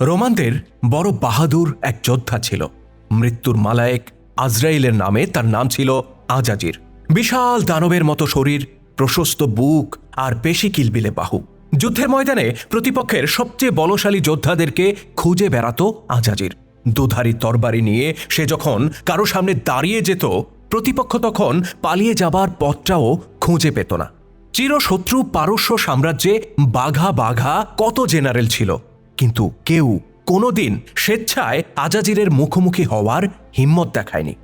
রোমানদের বড় বাহাদুর এক যোদ্ধা ছিল। মৃত্যুর মালায়েক আজরাইলের নামে তার নাম ছিল আজাজির। বিশাল দানবের মতো শরীর, প্রশস্ত বুক আর পেশি কিলবিলে বাহু। যুদ্ধের ময়দানে প্রতিপক্ষের সবচেয়ে বলশালী যোদ্ধাদেরকে খুঁজে বেড়াতো আজাজির। দুধারি তরবারি নিয়ে সে যখন কারও সামনে দাঁড়িয়ে যেত, প্রতিপক্ষ তখন পালিয়ে যাবার পথটাও খুঁজে পেত না। চিরশত্রু পারস্য সাম্রাজ্যে বাঘা বাঘা কত জেনারেল ছিল? কিন্তু কেউ কোনোদিন স্বেচ্ছায় আজাজিরের মুখোমুখি হওয়ার হিম্মত দেখায়নি।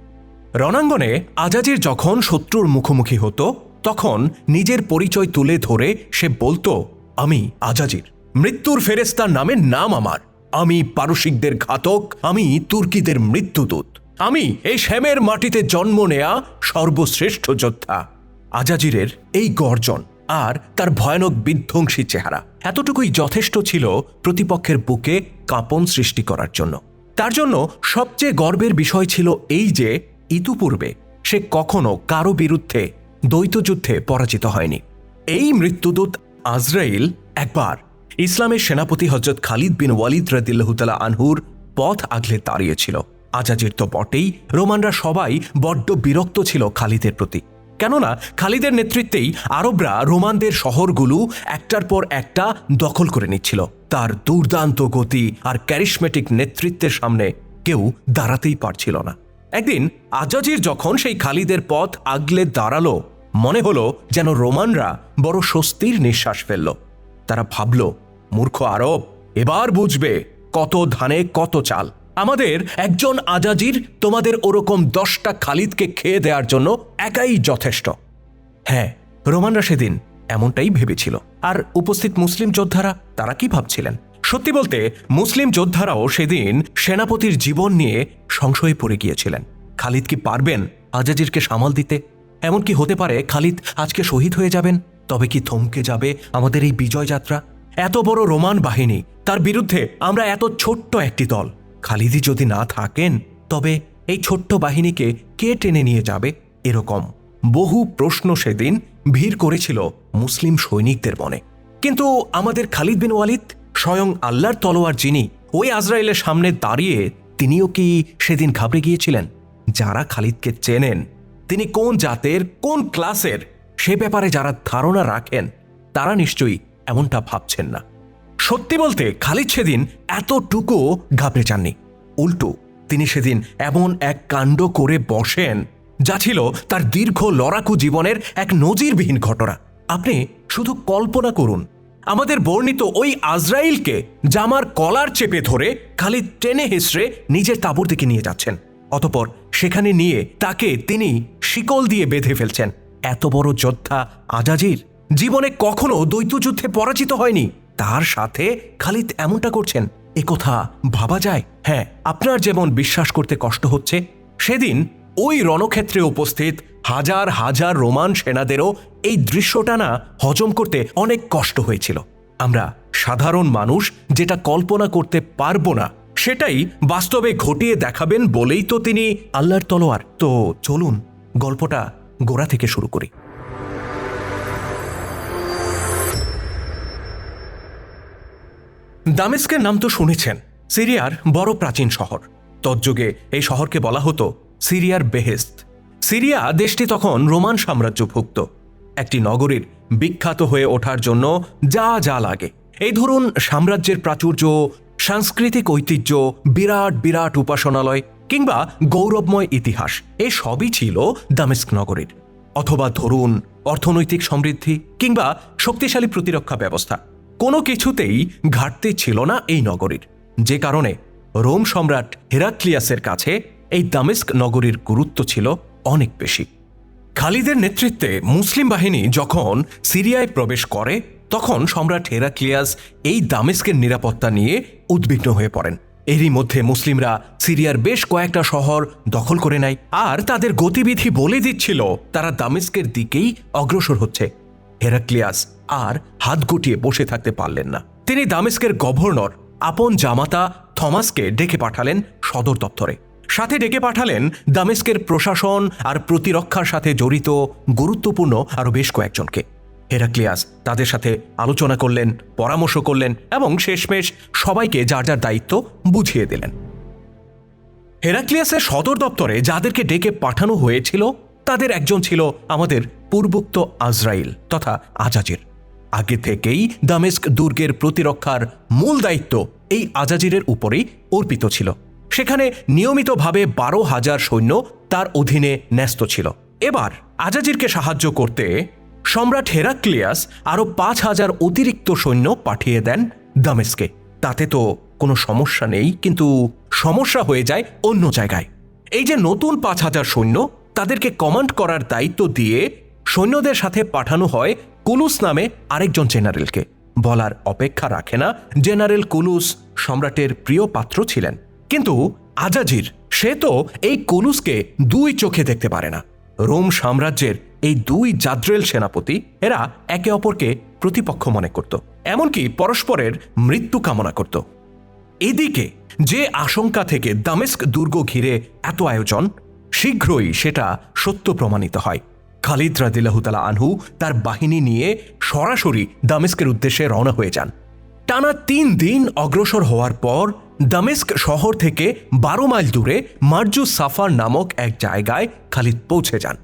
রণাঙ্গনে আজাজির যখন শত্রুর মুখোমুখি হতো, তখন নিজের পরিচয় তুলে ধরে সে বলতো, আমি আজাজির। মৃত্যুর ফেরেস্তার নামে নাম আমার। আমি পারসিকদের ঘাতক, আমি তুর্কিদের মৃত্যুদূত। আমি এই শ্যামের মাটিতে জন্ম নেয়া সর্বশ্রেষ্ঠ যোদ্ধা। আজাজিরের এই গর্জন আর তার ভয়ানক বিধ্বংসী চেহারা। এতটুকুই যথেষ্ট ছিল প্রতিপক্ষের বুকে কাঁপন সৃষ্টি করার জন্য। তার জন্য সবচেয়ে গর্বের বিষয় ছিল এই যে, ইতুপূর্বে সে কখনো কারও বিরুদ্ধে দ্বৈতযুদ্ধে পরাজিত হয়নি। এই মৃত্যুদূত আজরাইল একবার ইসলামের সেনাপতি হজরত খালিদ বিন ওয়ালিদ রাদিল্লাহুতালা আনহুর পথ আগলে দাঁড়িয়েছিল আজাজির তো বটেই, রোমানরা সবাই বড্ড বিরক্ত ছিল খালিদের প্রতি। কেননা খালিদের নেতৃত্বেই আরবরা রোমানদের শহরগুলো একটার পর একটা দখল করে নিচ্ছিল। তার দুর্দান্ত গতি আর ক্যারিশমেটিক নেতৃত্বের সামনে কেউ দাঁড়াতেই পারছিল না। একদিন আজাজির যখন সেই খালিদের পথ আগলে দাঁড়াল, মনে হলো যেন রোমানরা বড় স্বস্তির নিঃশ্বাস ফেলল। তারা ভাবল, মূর্খ আরব, এবার বুঝবে কত ধানে কত চাল। আমাদের একজন আজাজির তোমাদের ওরকম দশটা খালিদকে খেয়ে দেওয়ার জন্য একাই যথেষ্ট। হ্যাঁ রোমানরা সেদিন এমনটাই ভেবেছিল। আর উপস্থিত মুসলিম যোদ্ধারা তারা কি ভাবছিলেন? সত্যি বলতে, মুসলিম যোদ্ধারাও সেদিন সেনাপতির জীবন নিয়ে সংশয়ে পড়ে গিয়েছিলেন। খালিদ কি পারবেন আজাজিরকে সামাল দিতে? এমন কি হতে পারে, খালিদ আজকে শহীদ হয়ে যাবেন? তবে কি থমকে যাবে আমাদের এই বিজয় যাত্রা? এত বড় রোমান বাহিনী, তার বিরুদ্ধে আমরা এত ছোট্ট একটি দল। খালিদি যদি না থাকেন, তবে এই ছোট্ট বাহিনীকে কে টেনে নিয়ে যাবে এরকম? বহু প্রশ্ন সেদিন ভিড় করেছিল মুসলিম সৈনিকদের মনে। কিন্তু আমাদের খালিদ বিন ওয়ালিদ স্বয়ং আল্লাহর তলোয়ার যিনি, ওই আজরাইলের সামনে দাঁড়িয়ে তিনিও কি সেদিন ঘাবড়ে গিয়েছিলেন? যারা খালিদকে চেনেন, তিনি কোন জাতের, কোন ক্লাসের সে ব্যাপারে যারা ধারণা রাখেন, তারা নিশ্চয়ই এমনটা ভাবছেন না। সত্যি বলতে, খালিদ সেদিন এতটুকু ঘাবড়ে যাননি। উল্টো, তিনি সেদিন এমন এক কাণ্ড করে বসেন, যা ছিল তার দীর্ঘ লড়াকু জীবনের এক নজিরবিহীন ঘটনা। আপনি শুধু কল্পনা করুন, আমাদের বর্ণিত ওই আজরাইলকে জামার কলার চেপে ধরে খালিদ টেনে হেসড়ে নিজের তাঁবুর দিকে নিয়ে যাচ্ছেন। অতপর সেখানে নিয়ে তাকে তিনি শিকল দিয়ে বেঁধে ফেলছেন। এত বড় যোদ্ধা আজাজির জীবনে কখনো দ্বৈতযুদ্ধে পরাজিত হয়নি। তার সাথে খালিদ এমনটা করছেন, এ কথা ভাবা যায়? হ্যাঁ আপনার যেমন বিশ্বাস করতে কষ্ট হচ্ছে, সেদিন ওই রণক্ষেত্রে উপস্থিত হাজার হাজার রোমান সেনাদেরও এই দৃশ্যটা না হজম করতে অনেক কষ্ট হয়েছিল। আমরা সাধারণ মানুষ যেটা কল্পনা করতে পারব না, সেটাই বাস্তবে ঘটিয়ে দেখাবেন বলেই তো তিনি আল্লাহর তলোয়ার। তো চলুন, গল্পটা গোড়া থেকে শুরু করি। দামেস্কের নাম তো শুনেছেন, সিরিয়ার বড় প্রাচীন শহর। তজ্জুগে এই শহরকে বলা হতো সিরিয়ার বেহেস্ত। সিরিয়া দেশটি তখন রোমান সাম্রাজ্যভুক্ত। একটি নগরীর বিখ্যাত হয়ে ওঠার জন্য যা যা লাগে। এই ধরুন, সাম্রাজ্যের প্রাচুর্য, সাংস্কৃতিক ঐতিহ্য, বিরাট বিরাট উপাসনালয় কিংবা গৌরবময় ইতিহাস, এ সবই ছিল দামেস্ক নগরীর। অথবা ধরুন, অর্থনৈতিক সমৃদ্ধি কিংবা শক্তিশালী প্রতিরক্ষা ব্যবস্থা। কোনো কিছুতেই ঘাটতি ছিল না এই নগরীর। যে কারণে রোম সম্রাট হেরাক্লিয়াসের কাছে এই দামেস্ক নগরীর গুরুত্ব ছিল অনেক বেশি। খালিদের নেতৃত্বে মুসলিম বাহিনী যখন সিরিয়ায় প্রবেশ করে, তখন সম্রাট হেরাক্লিয়াস এই দামেস্কের নিরাপত্তা নিয়ে উদ্বিগ্ন হয়ে পড়েন। এরই মধ্যে মুসলিমরা সিরিয়ার বেশ কয়েকটা শহর দখল করে নেয় আর তাদের গতিবিধি বলে দিচ্ছিল তারা দামেস্কের দিকেই অগ্রসর হচ্ছে। হেরাক্লিয়াস আর হাত গুটিয়ে বসে থাকতে পারলেন না। তিনি দামেস্কের গভর্নর আপন জামাতা থমাসকে ডেকে পাঠালেন সদর দপ্তরে। সাথে ডেকে পাঠালেন দামেস্কের প্রশাসন আর প্রতিরক্ষার সাথে জড়িত গুরুত্বপূর্ণ আরও বেশ কয়েকজনকে। হেরাক্লিয়াস তাদের সাথে আলোচনা করলেন, পরামর্শ করলেন এবং শেষমেশ সবাইকে যার যার দায়িত্ব বুঝিয়ে দিলেন। হেরাক্লিয়াসের সদর দপ্তরে যাদেরকে ডেকে পাঠানো হয়েছিল, তাদের একজন ছিল আমাদের পূর্বোক্ত আজরাইল তথা আজাজির। আগে থেকেই দামেস্ক দুর্গের প্রতিরক্ষার মূল দায়িত্ব এই আজাজিরের উপরেই অর্পিত ছিল। সেখানে নিয়মিতভাবে বারো হাজার সৈন্য তার অধীনে ন্যস্ত ছিল। এবার আজাজিরকে সাহায্য করতে সম্রাট হেরাক্লিয়াস আরও পাঁচ হাজার অতিরিক্ত সৈন্য পাঠিয়ে দেন দামেস্কে। তাতে তো কোনো সমস্যা নেই, কিন্তু সমস্যা হয়ে যায় অন্য জায়গায়। এই যে নতুন পাঁচ হাজার সৈন্য তাদেরকে কমান্ড করার দায়িত্ব দিয়ে সৈন্যদের সাথে পাঠানো হয় কুলুস নামে আরেকজন জেনারেলকে। বলার অপেক্ষা রাখে না জেনারেল কুলুস সম্রাটের প্রিয় পাত্র ছিলেন। কিন্তু আজাজির, সে তো এই কুলুসকে দুই চোখে দেখতে পারে না। রোম সাম্রাজ্যের এই দুই জাদ্রেল সেনাপতি, এরা একে অপরকে প্রতিপক্ষ মনে করত, এমনকি পরস্পরের মৃত্যু কামনা করত। এদিকে যে আশঙ্কা থেকে দামেস্ক দুর্গ ঘিরে এত আয়োজন, শীঘ্রই সেটা সত্য প্রমাণিত হয়। খালিদ রাদিল্লাহুতালা আনহু তার বাহিনী নিয়ে সরাসরি দামেস্কের উদ্দেশ্যে রওনা হয়ে যান। টানা তিন দিন অগ্রসর হওয়ার পর দামেস্ক শহর থেকে বারো মাইল দূরে মার্জু সাফার নামক এক জায়গায় খালিদ পৌঁছে যান।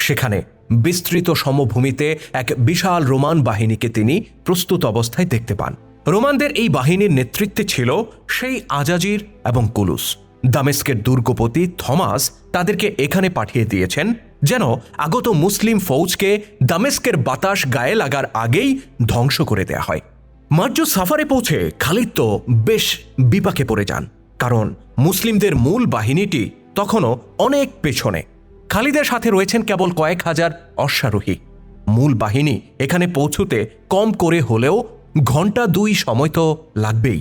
সেখানে বিস্তৃত সমভূমিতে এক বিশাল রোমান বাহিনীকে তিনি প্রস্তুত অবস্থায় দেখতে পান। রোমানদের এই বাহিনীর নেতৃত্বে ছিল সেই আজাজির এবং কুলুস। দামেস্কের দুর্গপতি থমাস তাদেরকে এখানে পাঠিয়ে দিয়েছেন যেন আগত মুসলিম ফৌজকে দামেস্কের বাতাস গায়ে লাগার আগেই ধ্বংস করে দেয়া হয়। মার্জু সাফারে পৌঁছে খালিদ তো বেশ বিপাকে পড়ে যান, কারণ মুসলিমদের মূল বাহিনীটি তখনও অনেক পেছনে। খালিদের সাথে রয়েছেন কেবল কয়েক হাজার অশ্বারোহী। মূল বাহিনী এখানে পৌঁছতে কম করে হলেও ঘণ্টা দুই সময় তো লাগবেই।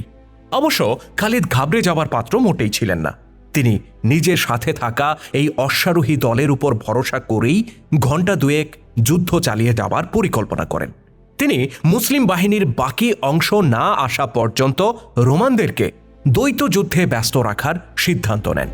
অবশ্য খালিদ ঘাবড়ে যাবার পাত্র মোটেই ছিলেন না। তিনি নিজের সাথে থাকা এই অশ্বারোহী দলের উপর ভরসা করেই ঘণ্টা দুয়েক যুদ্ধ চালিয়ে যাবার পরিকল্পনা করেন। তিনি মুসলিম বাহিনীর বাকি অংশ না আসা পর্যন্ত রোমানদেরকে দ্বৈত যুদ্ধে ব্যস্ত রাখার সিদ্ধান্ত নেন।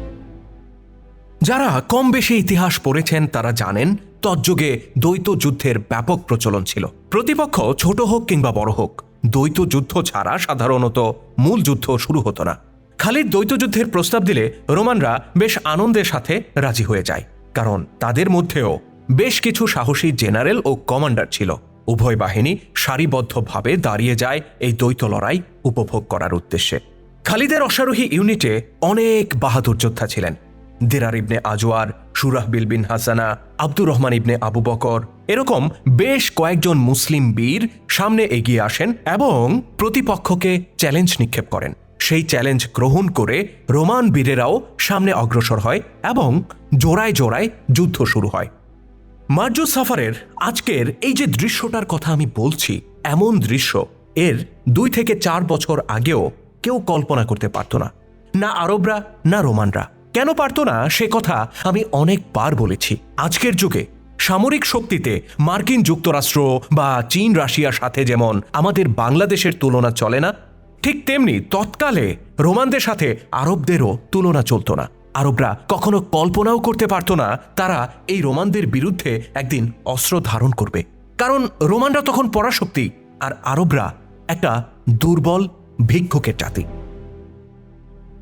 যারা কম বেশি ইতিহাস পড়েছেন তারা জানেন তজ্যুগে দ্বৈত যুদ্ধের ব্যাপক প্রচলন ছিল। প্রতিপক্ষ ছোট হোক কিংবা বড় হোক, দ্বৈত যুদ্ধ ছাড়া সাধারণত মূল যুদ্ধ শুরু হতো না। খালিদ দ্বৈত যুদ্ধের প্রস্তাব দিলে রোমানরা বেশ আনন্দের সাথে রাজি হয়ে যায়, কারণ তাদের মধ্যেও বেশ কিছু সাহসী জেনারেল ও কমান্ডার ছিল। উভয় বাহিনী সারিবদ্ধভাবে দাঁড়িয়ে যায় এই দ্বৈত লড়াই উপভোগ করার উদ্দেশ্যে। খালিদের অশ্বারোহী ইউনিটে অনেক বাহাদুর যোদ্ধা ছিলেন। দেরার ইবনে আজোয়ার সুরাহ বিল বিন হাসানা, আব্দুর রহমান ইবনে আবু বকর এরকম বেশ কয়েকজন মুসলিম বীর সামনে এগিয়ে আসেন এবং প্রতিপক্ষকে চ্যালেঞ্জ নিক্ষেপ করেন। সেই চ্যালেঞ্জ গ্রহণ করে রোমান বীরেরাও সামনে অগ্রসর হয় এবং জোড়ায় জোড়ায় যুদ্ধ শুরু হয়। মার্জু সাফারের আজকের এই যে দৃশ্যটার কথা আমি বলছি, এমন দৃশ্য, এর দুই থেকে চার বছর আগেও কেউ কল্পনা করতে পারত না। না আরবরা, না রোমানরা। কেন পারত না, সে কথা আমি অনেকবার বলেছি। আজকের যুগে সামরিক শক্তিতে মার্কিন যুক্তরাষ্ট্র বা চীন, রাশিয়ার সাথে যেমন আমাদের বাংলাদেশের তুলনা চলে না ঠিক তেমনি তৎকালে রোমানদের সাথে আরবদেরও তুলনা চলত না। আরবরা কখনো কল্পনাও করতে পারত না তারা এই রোমানদের বিরুদ্ধে একদিন অস্ত্র ধারণ করবে। কারণ রোমানরা তখন পরাশক্তি আর আরবরা একটা দুর্বল, ভিক্ষুকের জাতি।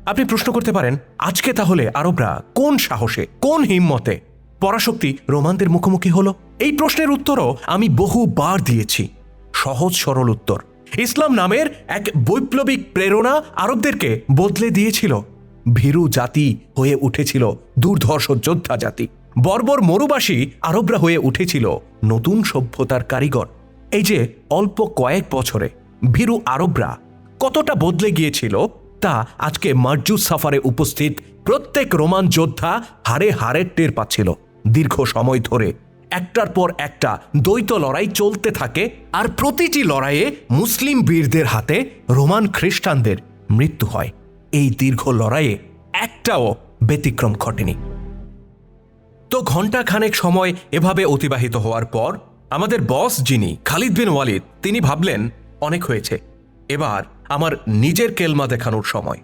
আপনি প্রশ্ন করতে পারেন, আজকে তাহলে আরবরা কোন সাহসে, কোন হিম্মতে পরাশক্তি রোমানদের মুখোমুখি হলো? এই প্রশ্নের উত্তরও আমি বহুবার দিয়েছি। সহজ সরল উত্তর। ইসলাম নামের এক বৈপ্লবিক প্রেরণা আরবদেরকে বদলে দিয়েছিল। ভীরু জাতি হয়ে উঠেছিল দুর্ধর্ষ যোদ্ধা জাতি। বর্বর মরুবাসী আরবরা হয়ে উঠেছিল নতুন সভ্যতার কারিগর। এই যে অল্প কয়েক বছরে ভীরু আরবরা কতটা বদলে গিয়েছিল তা আজকে মার্জুস সাফারে উপস্থিত প্রত্যেক রোমান যোদ্ধা হারে হারে টের পাচ্ছিল। দীর্ঘ সময় ধরে একটার পর একটা দ্বৈত লড়াই চলতে থাকে আর প্রতিটি লড়াইয়ে মুসলিম বীরদের হাতে রোমান খ্রিস্টানদের মৃত্যু হয়। এই দীর্ঘ লড়াইয়ে একটাও ব্যতিক্রম ঘটেনি। তো ঘণ্টা খানেক সময় এভাবে অতিবাহিত হওয়ার পর আমাদের বস যিনি, খালিদ বিন ওয়ালিদ, তিনি ভাবলেন, অনেক হয়েছে। এবার আমার নিজের কেলমা দেখানোর সময়।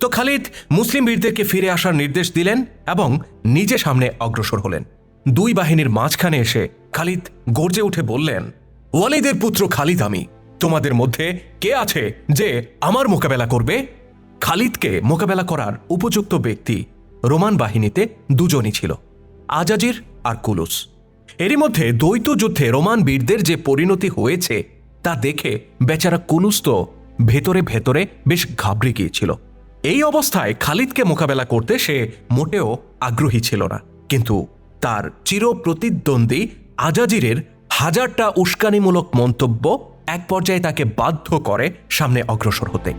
তো খালিদ মুসলিম বীরদেরকে ফিরে আসার নির্দেশ দিলেন এবং নিজে সামনে অগ্রসর হলেন। দুই বাহিনীর মাঝখানে এসে খালিদ গর্জে উঠে বললেন, ওয়ালিদের পুত্র খালিদ আমি। তোমাদের মধ্যে কে আছে যে আমার মোকাবেলা করবে? খালিদকে মোকাবেলা করার উপযুক্ত ব্যক্তি রোমান বাহিনীতে দুজনই ছিল, আজাজির আর কুলুস। এরই মধ্যে দ্বৈত যুদ্ধে রোমান বীরদের যে পরিণতি হয়েছে, তা দেখে বেচারা কুলুস তো ভেতরে ভেতরে বেশ ঘাবড়ে গিয়েছিল। এই অবস্থায় খালিদকে মোকাবেলা করতে সে মোটেও আগ্রহী ছিল না। কিন্তু তার চির প্রতিদ্বন্দ্বী আজাজিরের হাজারটা উস্কানিমূলক মন্তব্য এক পর্যায়ে তাকে বাধ্য করে সামনে অগ্রসর হতে।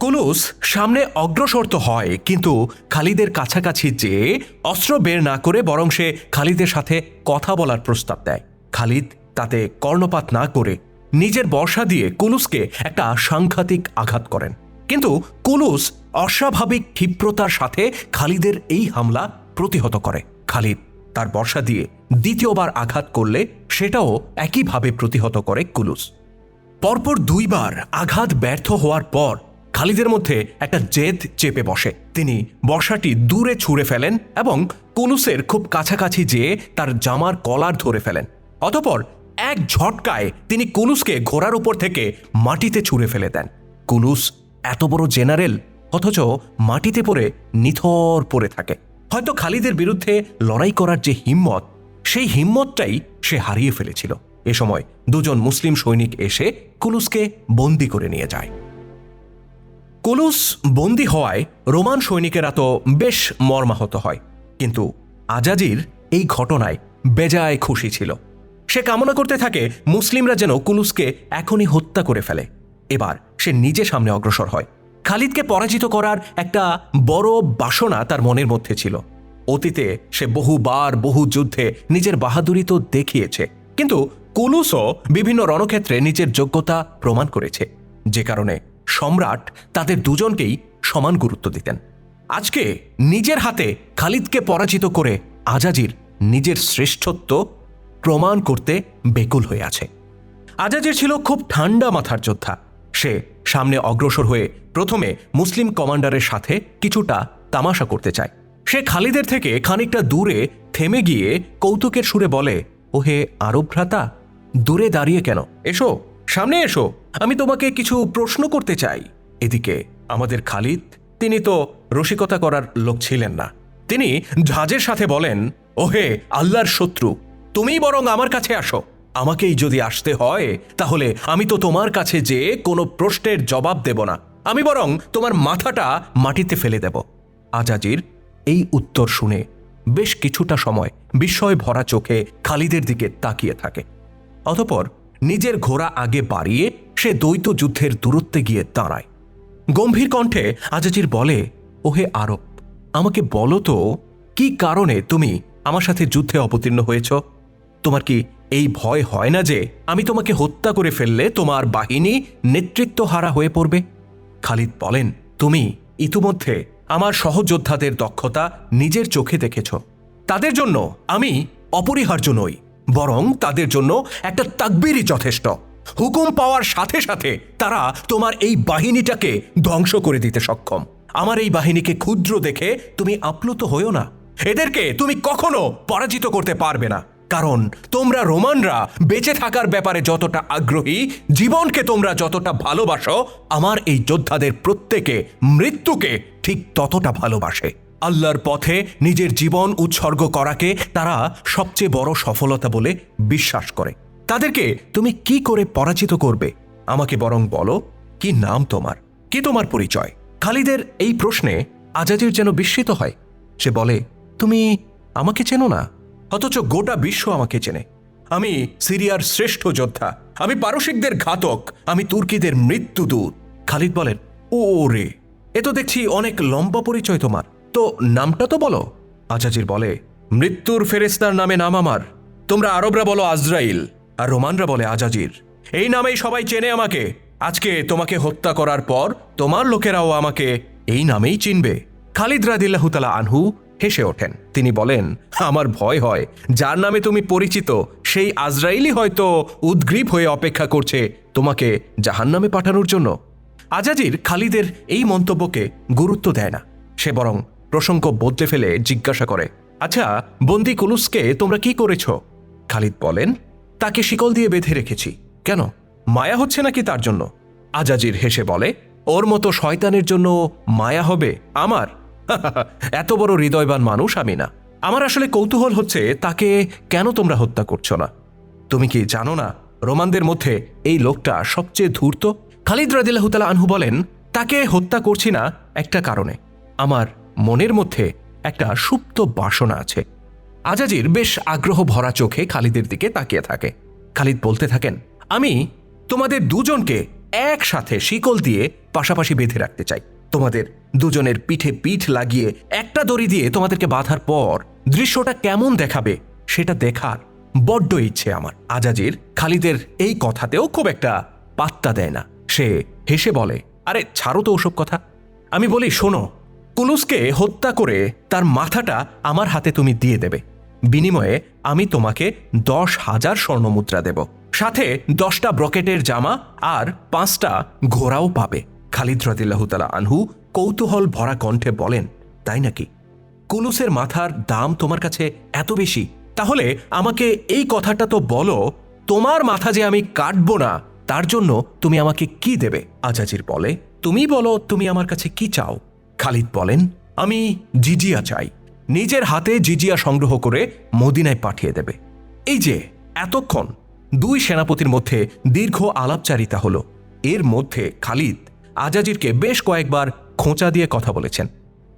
কুলুস সামনে অগ্রসর তো হয়, কিন্তু খালিদের কাছাকাছি যেয়ে অস্ত্র বের না করে বরং সে খালিদের সাথে কথা বলার প্রস্তাব দেয়। খালিদ তাতে কর্ণপাত না করে নিজের বর্ষা দিয়ে কুলুসকে একটা সাংঘাতিক আঘাত করেন। কিন্তু কুলুস অস্বাভাবিক ক্ষিপ্রতার সাথে খালিদের এই হামলা প্রতিহত করে। খালিদ তার বর্ষা দিয়ে দ্বিতীয়বার আঘাত করলে সেটাও একইভাবে প্রতিহত করে কুলুস। পরপর দুইবার আঘাত ব্যর্থ হওয়ার পর খালিদের মধ্যে একটা জেদ চেপে বসে। তিনি বর্ষাটি দূরে ছুঁড়ে ফেলেন এবং কুলুসের খুব কাছাকাছি যেয়ে তার জামার কলার ধরে ফেলেন। অতপর এক ঝটকায় তিনি কুলুসকে ঘোড়ার উপর থেকে মাটিতে ছুঁড়ে ফেলে দেন। কুলুস এত বড় জেনারেল, অথচ মাটিতে পড়ে নিথর পড়ে থাকে। হয়তো খালিদের বিরুদ্ধে লড়াই করার যে হিম্মত, সেই হিম্মতটাই সে হারিয়ে ফেলেছিল। এ সময় দুজন মুসলিম সৈনিক এসে কুলুসকে বন্দি করে নিয়ে যায়। কুলুস বন্দি হওয়ায় রোমান সৈনিকেরা তো বেশ মর্মাহত হয়, কিন্তু আজাজির এই ঘটনায় বেজায় খুশি ছিল। সে কামনা করতে থাকে মুসলিমরা যেন কুলুসকে এখনই হত্যা করে ফেলে। এবার সে নিজে সামনে অগ্রসর হয়। খালিদকে পরাজিত করার একটা বড় বাসনা তার মনের মধ্যে ছিল। অতীতে সে বহুবার বহু যুদ্ধে নিজের বাহাদুরি তো দেখিয়েছে। কিন্তু কুলুসও বিভিন্ন রণক্ষেত্রে নিজের যোগ্যতা প্রমাণ করেছে। যে কারণে সম্রাট তাদের দুজনকেই সমান গুরুত্ব দিতেন। আজকে নিজের হাতে খালিদকে পরাজিত করে আজাজির নিজের শ্রেষ্ঠত্ব প্রমাণ করতে বেকুল হয়ে আছে। আজাজির ছিল খুব ঠান্ডা মাথার যোদ্ধা। সে সামনে অগ্রসর হয়ে প্রথমে মুসলিম কমান্ডারের সাথে কিছুটা তামাশা করতে চায়। সে খালিদের থেকে খানিকটা দূরে থেমে গিয়ে কৌতুকের সুরে বলে, ওহে আরব ভ্রাতা দূরে দাঁড়িয়ে কেন? এসো, সামনে এসো, আমি তোমাকে কিছু প্রশ্ন করতে চাই। এদিকে আমাদের খালিদ, তিনি তো রসিকতা করার লোক ছিলেন না। তিনি ঝাঁজের সাথে বলেন, ওহে আল্লাহর শত্রু তুমি বরং আমার কাছে আসো। আমাকেই যদি আসতে হয়, তাহলে আমি তো তোমার কাছে যে কোনো প্রশ্নের জবাব দেব না। আমি বরং তোমার মাথাটা মাটিতে ফেলে দেব। আজাজির এই উত্তর শুনে বেশ কিছুটা সময় বিস্ময় ভরা চোখে খালিদের দিকে তাকিয়ে থাকে। অতপর নিজের ঘোড়া আগে বাড়িয়ে সে দ্বৈত যুদ্ধের দূরত্বে গিয়ে দাঁড়ায়। গম্ভীর কণ্ঠে আজাজির বলে, ওহে আরব, আমাকে বলো তো, কি কারণে তুমি আমার সাথে যুদ্ধে অবতীর্ণ হয়েছ? তোমার কি এই ভয় হয় না যে আমি তোমাকে হত্যা করে ফেললে তোমার বাহিনী নেতৃত্ব হারা হয়ে পড়বে? খালিদ বলেন, তুমি ইতিমধ্যে আমার সহযোদ্ধাদের দক্ষতা নিজের চোখে দেখেছ। তাদের জন্য আমি অপরিহার্য নই, বরং তাদের জন্য একটা তাকবিরই যথেষ্ট। হুকুম পাওয়ার সাথে সাথে তারা তোমার এই বাহিনীটাকে ধ্বংস করে দিতে সক্ষম। আমার এই বাহিনীকে ক্ষুদ্র দেখে তুমি আপ্লুত হয়েও না। এদেরকে তুমি কখনো পরাজিত করতে পারবে না। কারণ তোমরা রোমানরা বেঁচে থাকার ব্যাপারে যতটা আগ্রহী, জীবনকে তোমরা যতটা ভালোবাসো, আমার এই যোদ্ধাদের প্রত্যেকে মৃত্যুকে ঠিক ততটা ভালোবাসে। আল্লাহর পথে নিজের জীবন উৎসর্গ করাকে তারা সবচেয়ে বড় সফলতা বলে বিশ্বাস করে। তাদেরকে তুমি কি করে পরাজিত করবে? আমাকে বরং বলো, কি নাম তোমার? কি তোমার পরিচয়? খালিদের এই প্রশ্নে আজাজির যেন বিস্মিত হয়। সে বলে, তুমি আমাকে চেনো না? অথচ গোটা বিশ্ব আমাকে চেনে। আমি সিরিয়ার শ্রেষ্ঠ যোদ্ধা। আমি পারসিকদের ঘাতক। আমি তুর্কিদের মৃত্যুদূত খালিদ বলেন, ও রে, এ তো দেখছি অনেক লম্বা পরিচয় তোমার। তো নামটা তো বলো। আজাজির বলে, মৃত্যুর ফেরেস্তার নামে নাম আমার। তোমরা আরবরা বলো আজরাইল, আর রোমানরা বলে আজাজির। এই নামেই সবাই চেনে আমাকে। আজকে তোমাকে হত্যা করার পর তোমার লোকেরাও আমাকে এই নামেই চিনবে। খালিদ রাদিল্লাহুতালা আনহু হেসে ওঠেন। তিনি বলেন, আমার ভয় হয়। যার নামে তুমি পরিচিত, সেই আজরাইলি হয়তো উদ্গ্রীব হয়ে অপেক্ষা করছে তোমাকে জাহান নামে পাঠানোর জন্য। আজাজির খালিদের এই মন্তব্যকে গুরুত্ব দেয় না। সে বরং প্রসঙ্গ বদলে ফেলে জিজ্ঞাসা করে আচ্ছা বন্দি কুলুসকে তোমরা কি করেছ? খালিদ বলেন, তাকে শিকল দিয়ে বেঁধে রেখেছি। কেন? মায়া হচ্ছে নাকি তার জন্য? আজাজির হেসে বলে, ওর মতো শয়তানের জন্য মায়া হবে আমার এত বড় হৃদয়বান মানুষ আমি না। আমার আসলে কৌতূহল হচ্ছে তাকে কেন তোমরা হত্যা করছ না? তুমি কি জানো না রোমানদের মধ্যে এই লোকটা সবচেয়ে ধূর্ত? খালিদ রাদিল্লাহতালা আনহু বলেন, তাকে হত্যা করছি না একটা কারণে। আমার মনের মধ্যে একটা সুপ্ত বাসনা আছে। আজাজির বেশ আগ্রহ ভরা চোখে খালিদের দিকে তাকিয়ে থাকে। খালিদ বলতে থাকেন, আমি তোমাদের দুজনকে একসাথে শিকল দিয়ে পাশাপাশি বেঁধে রাখতে চাই। তোমাদের দুজনের পিঠে পিঠ লাগিয়ে একটা দড়ি দিয়ে তোমাদেরকে বাঁধার পর দৃশ্যটা কেমন দেখাবে সেটা দেখার বড্ড ইচ্ছে আমার। আজাজির খালিদের এই কথাতেও খুব একটা পাত্তা দেয় না। সে হেসে বলে, আরে, ছাড়ো তো ওসব কথা। আমি বলি, শোনো, কুলুসকে হত্যা করে তার মাথাটা আমার হাতে তুমি দিয়ে দেবে। বিনিময়ে আমি তোমাকে দশ হাজার স্বর্ণমুদ্রা দেব। সাথে দশটা ব্রকেটের জামা আর পাঁচটা ঘোড়াও পাবে। খালিদ রদিল্লাহতালা আনহু কৌতূহল ভরা কণ্ঠে বলেন, তাই নাকি? কুলুসের মাথার দাম তোমার কাছে এত বেশি? তাহলে আমাকে এই কথাটা তো বলো, তোমার মাথা যে আমি কাটবো না, তার জন্য তুমি আমাকে কি দেবে? আজাজির বলে, তুমি বলো, তুমি আমার কাছে কি চাও? খালিদ বলেন, আমি জিজিয়া চাই। নিজের হাতে জিজিয়া সংগ্রহ করে মদিনায় পাঠিয়ে দেবে। এই যে, এতক্ষণ দুই সেনাপতির মধ্যে দীর্ঘ আলাপচারিতা হলো। এর মধ্যে খালিদ আজাজিরকে বেশ কয়েকবার খোঁচা দিয়ে কথা বলেছেন।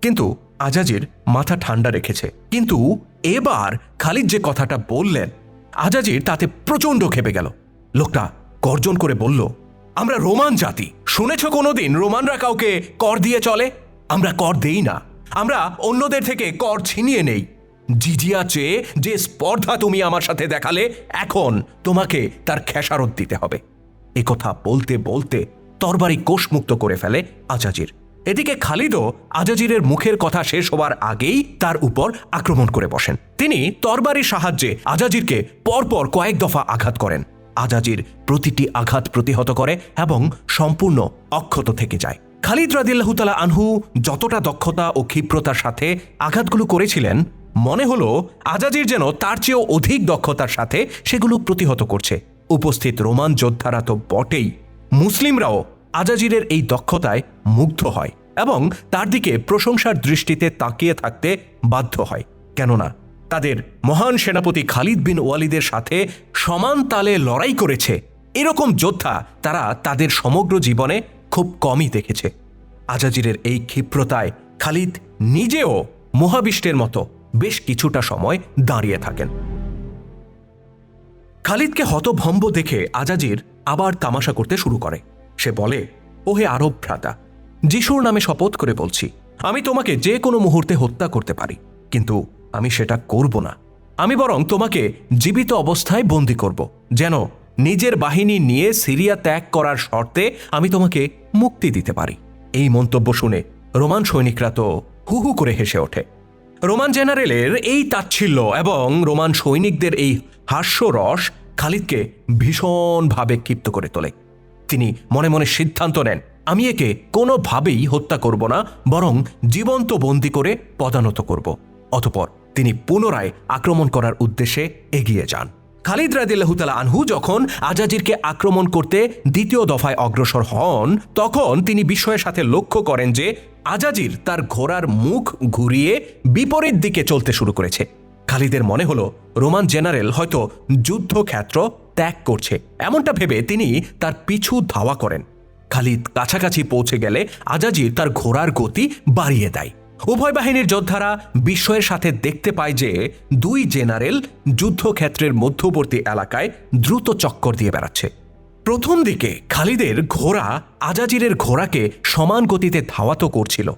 কিন্তু আজাজির মাথা ঠান্ডা রেখেছে। কিন্তু এবার খালিদ যে কথাটা বললেন, আজাজির তাতে প্রচণ্ড খেপে গেল। লোকটা গর্জন করে বলল, আমরা রোমান জাতি। শুনেছ কোনোদিন রোমানরা কাউকে কর দিয়ে চলে? আমরা কর দেই না। আমরা অন্যদের থেকে কর ছিনিয়ে নেই। জিজিয়া চেয়ে যে স্পর্ধা তুমি আমার সাথে দেখালে, এখন তোমাকে তার খেসারত দিতে হবে। কথা বলতে বলতে তরবারি কোষমুক্ত করে ফেলে আজাজির। এদিকে খালিদও আজাজিরের মুখের কথা শেষ হওয়ার আগেই তার উপর আক্রমণ করে বসেন। তিনি তরবারির সাহায্যে আজাজিরকে পরপর কয়েক দফা আঘাত করেন। আজাজির প্রতিটি আঘাত প্রতিহত করে এবং সম্পূর্ণ অক্ষত থেকে যায়। খালিদ রাদিল্লাহতালা আনহু যতটা দক্ষতা ও ক্ষিপ্রতার সাথে আঘাতগুলো করেছিলেন, মনে হলো আজাজির যেন তার চেয়েও অধিক দক্ষতার সাথে সেগুলো প্রতিহত করছে। উপস্থিত রোমান যোদ্ধারা তো বটেই। মুসলিমরাও আজাজিরের এই দক্ষতায় মুগ্ধ হয় এবং তার দিকে প্রশংসার দৃষ্টিতে তাকিয়ে থাকতে বাধ্য হয়। কেননা তাদের মহান সেনাপতি খালিদ বিন ওয়ালিদের সাথে সমান তালে লড়াই করেছে। এরকম যোদ্ধা তারা তাদের সমগ্র জীবনে খুব কমই দেখেছে। আজাজিরের এই ক্ষিপ্রতায় খালিদ নিজেও মহাবিষ্টের মতো বেশ কিছুটা সময় দাঁড়িয়ে থাকেন। খালিদকে হতভম্ব দেখে আজাজির আবার তামাশা করতে শুরু করে। সে বলে, ওহে আরব ভ্রাতা, যিশুর নামে শপথ করে বলছি, আমি তোমাকে যে কোনো মুহূর্তে হত্যা করতে পারি, কিন্তু আমি সেটা করব না। আমি বরং তোমাকে জীবিত অবস্থায় বন্দি করব, যেন নিজের বাহিনী নিয়ে সিরিয়া ত্যাগ করার শর্তে আমি তোমাকে মুক্তি দিতে পারি। এই মন্তব্য শুনে রোমান সৈনিকরা তো হু হু করে হেসে ওঠে। রোমান জেনারেলের এই তাচ্ছিল্য এবং রোমান সৈনিকদের এই হাস্যরস খালিদকে ভীষণভাবে ক্ষিপ্ত করে তোলে। তিনি মনে মনে সিদ্ধান্ত নেন, আমি একে কোনোভাবেই হত্যা করব না, বরং জীবন্ত বন্দি করে পদানত করব। অতপর তিনি পুনরায় আক্রমণ করার উদ্দেশ্যে এগিয়ে যান। খালিদ রাদিল্লাহুতালা আনহু যখন আজাজিরকে আক্রমণ করতে দ্বিতীয় দফায় অগ্রসর হন, তখন তিনি বিস্ময়ের সাথে লক্ষ্য করেন যে আজাজির তার ঘোড়ার মুখ ঘুরিয়ে বিপরীত দিকে চলতে শুরু করেছে। খালিদের মনে হলো রোমান জেনারেল হয়তো যুদ্ধক্ষেত্র ত্যাগ করছে। এমনটা ভেবে তিনি তার পিছু ধাওয়া করেন। খালিদ কাছাকাছি পৌঁছে গেলে আজাজির তার ঘোড়ার গতি বাড়িয়ে দেয়। উভয় বাহিনীর যোদ্ধারা বিস্ময়ের সাথে দেখতে পায় যে দুই জেনারেল যুদ্ধক্ষেত্রের মধ্যবর্তী এলাকায় দ্রুত চক্কর দিয়ে বেড়াচ্ছে। প্রথম দিকে খালিদের ঘোড়া আজাজিরের ঘোড়াকে সমান গতিতে ধাওয়াতো করছিল।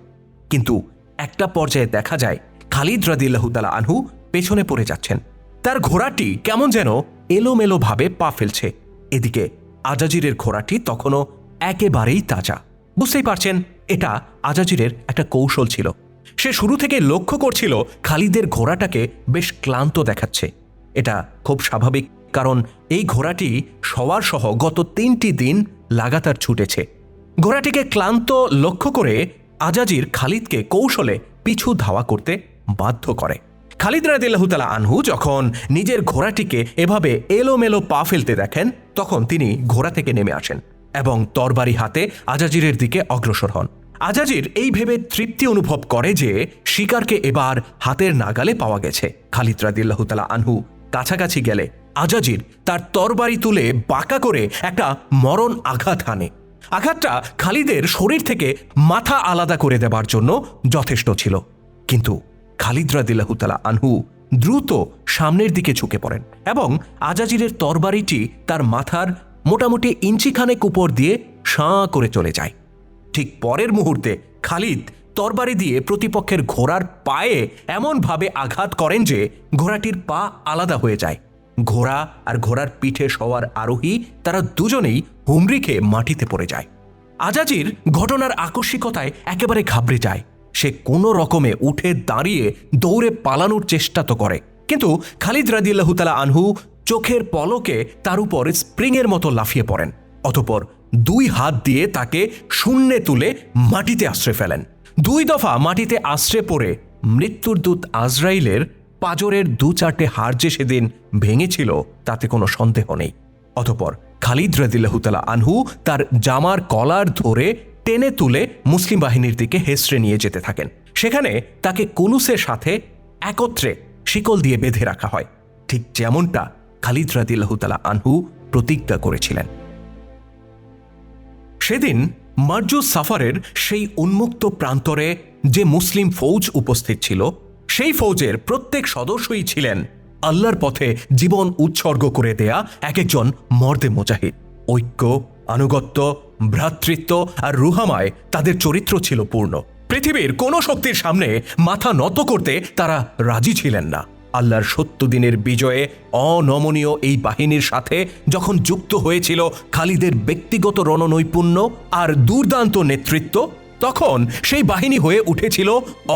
কিন্তু একটা পর্যায়ে দেখা যায় খালিদ রাদিল্লাহুতালা আনহু পেছনে পড়ে যাচ্ছেন। তার ঘোড়াটি কেমন যেন এলোমেলোভাবে পা ফেলছে। এদিকে আজাজিরের ঘোড়াটি তখনও একেবারেই তাজা। বুঝতেই পারছেন, এটা আজাজিরের একটা কৌশল ছিল। সে শুরু থেকে লক্ষ্য করছিল খালিদের ঘোড়াটাকে বেশ ক্লান্ত দেখাচ্ছে। এটা খুব স্বাভাবিক, কারণ এই ঘোড়াটি সওয়ার সহ গত তিনটি দিন লাগাতার ছুটেছে। ঘোড়াটিকে ক্লান্ত লক্ষ্য করে আজাজির খালিদকে কৌশলে পিছু ধাওয়া করতে বাধ্য করে। খালিদ রাদিল্লাহ তালা আনহু যখন নিজের ঘোড়াটিকে এভাবে এলোমেলো পা ফেলতে দেখেন, তখন তিনি ঘোড়া থেকে নেমে আসেন এবং তরবারি হাতে আজাজিরের দিকে অগ্রসর হন। আজাজির এই ভেবে তৃপ্তি অনুভব করে যে শিকারকে এবার হাতের নাগালে পাওয়া গেছে। খালিদ রাদিল্লাহ তালা আনহু কাছাকাছি গেলে আজাজির তার তরবারি তুলে বাঁকা করে একটা মরণ আঘাত হানে। আঘাতটা খালিদের শরীর থেকে মাথা আলাদা করে দেবার জন্য যথেষ্ট ছিল। কিন্তু খালিদ রাদিল্লাহুতালা আনহু দ্রুত সামনের দিকে ঝুঁকে পড়েন এবং আজাজিরের তরবারিটি তার মাথার মোটামুটি ইঞ্চিখানেক উপর দিয়ে সাঁ করে চলে যায়। ঠিক পরের মুহূর্তে খালিদ তরবারি দিয়ে প্রতিপক্ষের ঘোড়ার পায়ে এমনভাবে আঘাত করেন যে ঘোড়াটির পা আলাদা হয়ে যায়। ঘোড়া আর ঘোড়ার পিঠে সওয়ার আরোহী তারা দুজনেই হুমড়ি মাটিতে পড়ে যায়। আজাজির ঘটনার আকস্মিকতায় একেবারে ঘাবড়ে যায়। সে কোনো রকমে উঠে দাঁড়িয়ে দৌড়ে পালানোর চেষ্টা তো করে। কিন্তু খালিদ রাদিল্লাহুতালা আনহু চোখের পলকে তার উপর স্প্রিংয়ের মতো লাফিয়ে পড়েন। অতপর দুই হাত দিয়ে তাকে শূন্যে তুলে মাটিতে আশ্রে ফেলেন। দুই দফা মাটিতে আশ্রে পড়ে মৃত্যুর দূত আজরাইলের পাজরের দু চারটে হাড় যে সেদিন ভেঙেছিল, তাতে কোনো সন্দেহ নেই। অতপর খালিদ রাদিল্লাহুতালা আনহু তার জামার কলার ধরে টেনে তুলে মুসলিম বাহিনীর দিকে হেসড়ে নিয়ে যেতে থাকেন। সেখানে তাকে কুনুসের সাথে একত্রে শিকল দিয়ে বেঁধে রাখা হয়। ঠিক যেমনটা খালিদ রাদিল্লাহুতালা আনহু প্রতিজ্ঞা করেছিলেন। সেদিন মার্জু সাফারের সেই উন্মুক্ত প্রান্তরে যে মুসলিম ফৌজ উপস্থিত ছিল, সেই ফৌজের প্রত্যেক সদস্যই ছিলেন আল্লাহর পথে জীবন উৎসর্গ করে দেয়া এক একজন মর্দে মুজাহিদ। ঐক্য আনুগত্য, ভ্রাতৃত্ব আর রুহামায় তাদের চরিত্র ছিল পূর্ণ। পৃথিবীর কোনো শক্তির সামনে মাথা নত করতে তারা রাজি ছিলেন না। আল্লাহর সত্য দিনের বিজয়ে অনমনীয় এই বাহিনীর সাথে যখন যুক্ত হয়েছিল খালিদের ব্যক্তিগত রণনৈপুণ্য আর দুর্দান্ত নেতৃত্ব, তখন সেই বাহিনী হয়ে উঠেছিল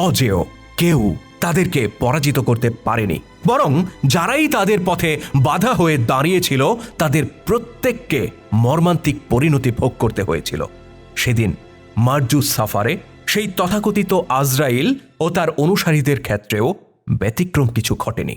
অজেয়, কেউ। তাদেরকে পরাজিত করতে পারেনি। বরং যারাই তাদের পথে বাধা হয়ে দাঁড়িয়েছিল, তাদের প্রত্যেককে মর্মান্তিক পরিণতি ভোগ করতে হয়েছিল। সেদিন মার্জুস সাফারে সেই তথাকথিত আজরাইল ও তার অনুসারীদের ক্ষেত্রেও ব্যতিক্রম কিছু ঘটেনি।